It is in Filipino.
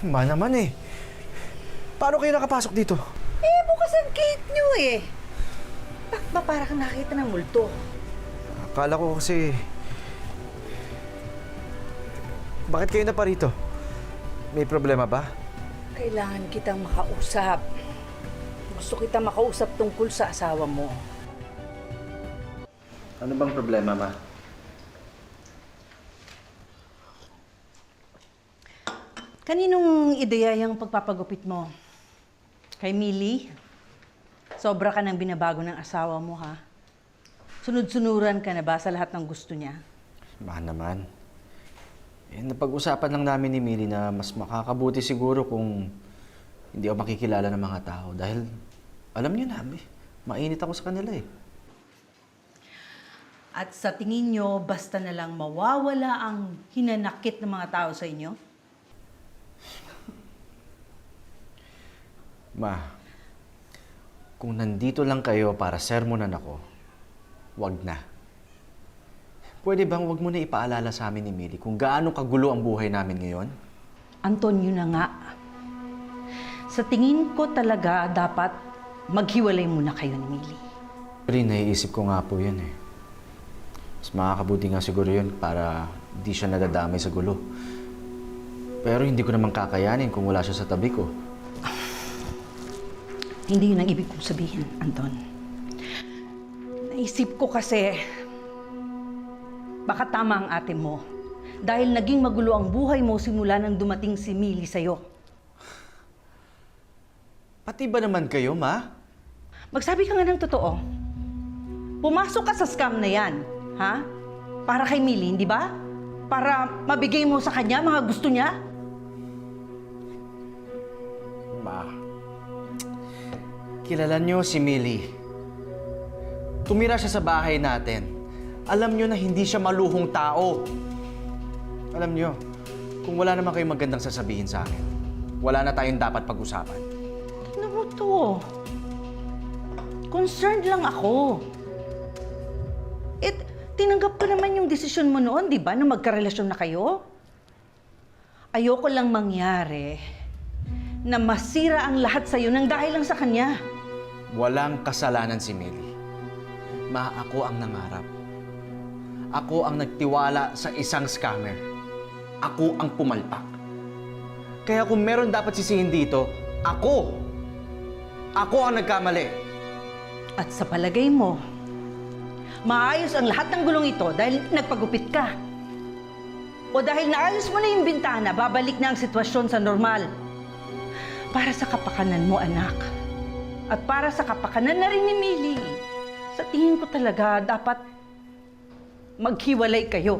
Ma naman eh. Paano kayo nakapasok dito? Eh, bukas ang gate nyo eh. Bakit ba para kang nakita ng multo? Akala ko kasi... Bakit kayo na pa rito? May problema ba? Kailangan kitang makausap. Gusto kita makausap tungkol sa asawa mo. Ano bang problema, ma? Kaninong ideya yung pagpapagupit mo? Kay Millie? Sobra ka nang binabago ng asawa mo, ha? Sunod-sunuran ka na ba sa lahat ng gusto niya? Ma naman. Eh, napag-usapan lang namin ni Millie na mas makakabuti siguro kung hindi ako makikilala ng mga tao. Dahil, alam niyo na, eh, mainit ako sa kanila eh. At sa tingin nyo, basta na lang mawawala ang hinanakit ng mga tao sa inyo? Ma, kung nandito lang kayo para sermonan ako, wag na. Pwede bang wag mo na ipaalala sa amin ni Millie kung gaano kagulo ang buhay namin ngayon? Anton, yun na nga. Sa tingin ko talaga, dapat maghiwalay muna kayo ni Millie. Rin, naiisip ko nga po yun eh. Mas makakabuti nga siguro yun para di siya nadadamay sa gulo. Pero hindi ko naman kakayanin kung wala siya sa tabi ko. Hindi yun ang ibig kong sabihin, Anton. Naisip ko kasi, baka tama ang ate mo. Dahil naging magulo ang buhay mo simula nang dumating si Millie sa'yo. Pati ba naman kayo, ma? Magsabi ka nga ng totoo. Pumasok ka sa scam na yan, ha? Para kay Millie, hindi ba? Para mabigay mo sa kanya mga gusto niya? Ma, kilala niyo si Millie. Tumira siya sa bahay natin. Alam niyo na hindi siya maluhong tao. Alam niyo, kung wala naman kayong magandang sasabihin sa akin, wala na tayong dapat pag-usapan. Tignan mo to. Concerned lang ako. Eh, tinanggap ko naman yung desisyon mo noon, di ba, na magkarelasyon na kayo? Ayoko lang mangyari na masira ang lahat sa'yo nang dahil lang sa kanya. Walang kasalanan si Millie. Ma, ako ang nangarap. Ako ang nagtiwala sa isang scammer. Ako ang pumalpak. Kaya kung meron dapat sisihin dito, ako! Ako ang nagkamali. At sa palagay mo, maayos ang lahat ng gulong ito dahil nagpagupit ka. O dahil naayos mo na yung bintana, babalik na ang sitwasyon sa normal. Para sa kapakanan mo, anak. At para sa kapakanan na rin ni Millie. Sa tingin ko talaga, dapat maghiwalay kayo.